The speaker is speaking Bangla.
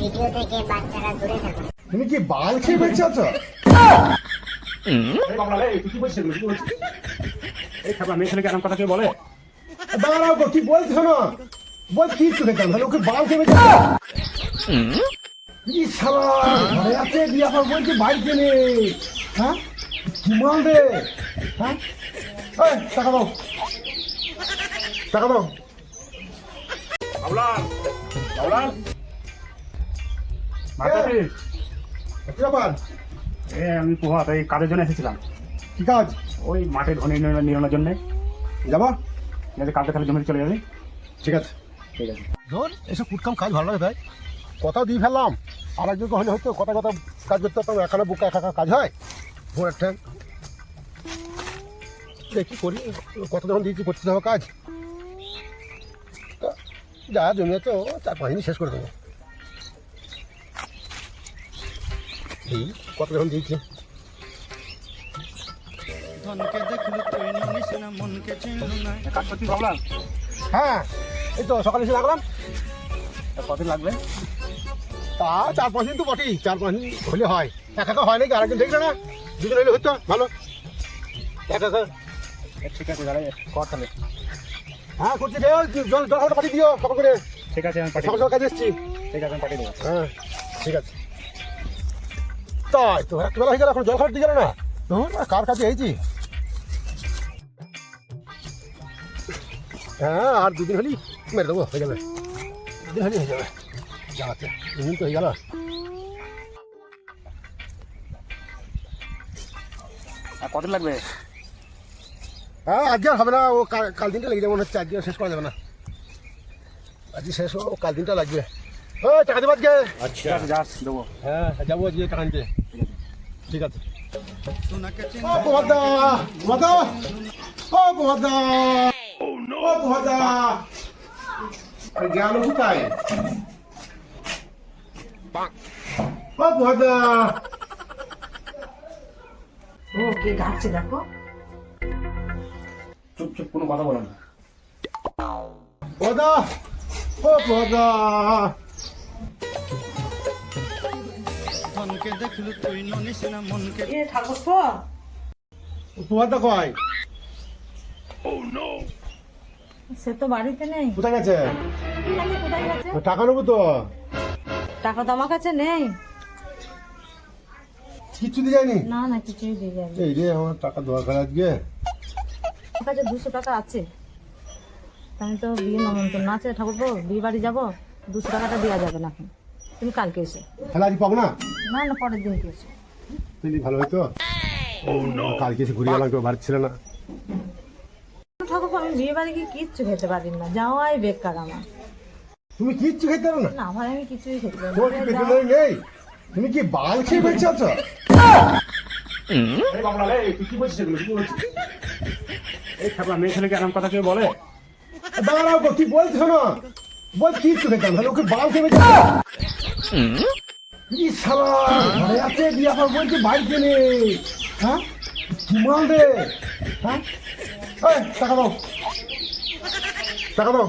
ভিডিও থেকে বাচ্চারা দূরে থাকুন। তুমি কি বাল খেয়ে বেঁচে আছো? এই খাবার মেয়ে ছেলেকে এরকম কথা কেউ বলে? দাঁড়াও কি বলছো না? বল কি চোখে কেন? ওকে বাল খেয়ে বেঁচে আছো? শালা ঘরে আছে দিয়ে আবার বলছে বাড়িতে নেই হ্যাঁ? মাল হ্যাঁ? এই টাকা দাও। টাকা দাও। বাবলা বাবলা এ আমি পোহাত এই কাজের জন্য এসেছিলাম। কি কাজ? ওই মাঠে ধনে নিরানোর জন্য। যাবা? ঠিক আছে কালকে তাহলে জমিতে চলে যাবি। ঠিক আছে। ঠিক আছে। ধর এসব কুটকাম কাজ ভালো লাগে তাই কথা দিয়ে ফেললাম। আর একজনকে হলে হয়তো কথা কথা কাজ করতে পারতাম এখানে বুকা একা একা কাজ হয়। ভোর একটা। দেখি করি? কত যখন দিয়েছি করতে হবে কাজ। তা যা জমি আছে ও চার পাঁচ দিন শেষ করে দেবো। এই কত যখন দিয়েছি? ধনকে দেখলু তুই নিস না মনকে চিনলু না। কাজ করছিস বাবলা হ্যাঁ এই তো সকালে এসে লাগলাম। তা কদিন লাগবে? তা চার পাঁচ দিন তো বটেই চার পাঁচ দিন হলে হয়। একা একা হয় নাকি? আরেকজন দেখলে না? দুজন হলে হতো ভালো। একা একা। ঠিক আছে তাহলে কর তাহলে। হ্যাঁ করছি রে ওই জল জল পাঠিয়ে দিও সকাল করে। ঠিক আছে আমি পাঠিয়ে সকাল সকাল কাজে এসছি। ঠিক আছে আমি পাঠিয়ে দেবো হ্যাঁ ঠিক আছে। তাই তো একটা বেলা হয়ে গেল এখন জল খাবার দিয়ে গেল না। ধুর, কার কাছে এইছি হ্যাঁ আর দুদিন হলেই মেরে দেবো হয়ে যাবে। দুদিন হলেই হয়ে যাবে। যাচ্ছে দুদিন তো হয়ে গেল। আর কদিন লাগবে? হ্যাঁ আজকে আর হবে না ও কাল- কাল দিনটা লেগে যাবে মনে হচ্ছে আজকে শেষ করা যাবে না। আজকে শেষ ও কাল দিনটা লাগবে। ও টাকা দেবো আজকে। আছে যাস দেবো। হ্যাঁ যাব আজকে টাকা আনতে। ঠিক আছে। ও প্রভাদা প্রভাদা ও প্রভাদা ও প্রভাদা গেল কোথায়? ও প্রভাদা ও কে ডাকছে দেখো। চুপ চুপ কোনো কথা বলো না। ও প্রভাদা দেখলু তুই নিস না মনকে। এ ঠাকুর তো প্রভাদা কয়? সে তো বাড়িতে নেই। কোথায় গেছে? কোথায় গেছে? টাকা নেব তো। টাকা তো আমার কাছে নেই। কিচ্ছু দিয়ে যায়নি? না না কিছুই দিয়ে এই রে আমার টাকা দরকার আজকে। আমার কাছে দুশো টাকা আছে। আমি তো বিয়ে নমন্তন্ন আছে ঠাকুর বিয়ে বাড়ি যাব দুশো টাকাটা দেওয়া যাবে না এখন। তুমি কালকে এসো। তাহলে আজ পাবো না? না না পরের এসো তাহলে ভালো হয়তো? কালকে এসে ঘুরে গেলাম কেউ বাড়ি ছিল না। ঠাকুর আমি বিয়ে বাড়ি গিয়ে কিচ্ছু খেতে পারি না যাওয়াই বেকার আমার। তুমি কিচ্ছু খেতে পারো না? না আমার আমি কিছুই খেতে পারি কি না পেটে নেই নেই? তুমি কি বাল খেয়ে বেঁচে আছো এই বাবলা এই তুই কি বলছিস এগুলো? কি বলছিস? এই খাবার মেয়ে ছেলেকে এরকম কথা কেউ বলে? দাঁড়াও গো কি বলছো না? বল কি তাহলে ওকে বাল খেয়ে বেঁচে ই শালা বলছে বাড়িতে নেই হ্যাঁ? মাল রে হ্যাঁ? এই টাকা দাও। টাকা দাও।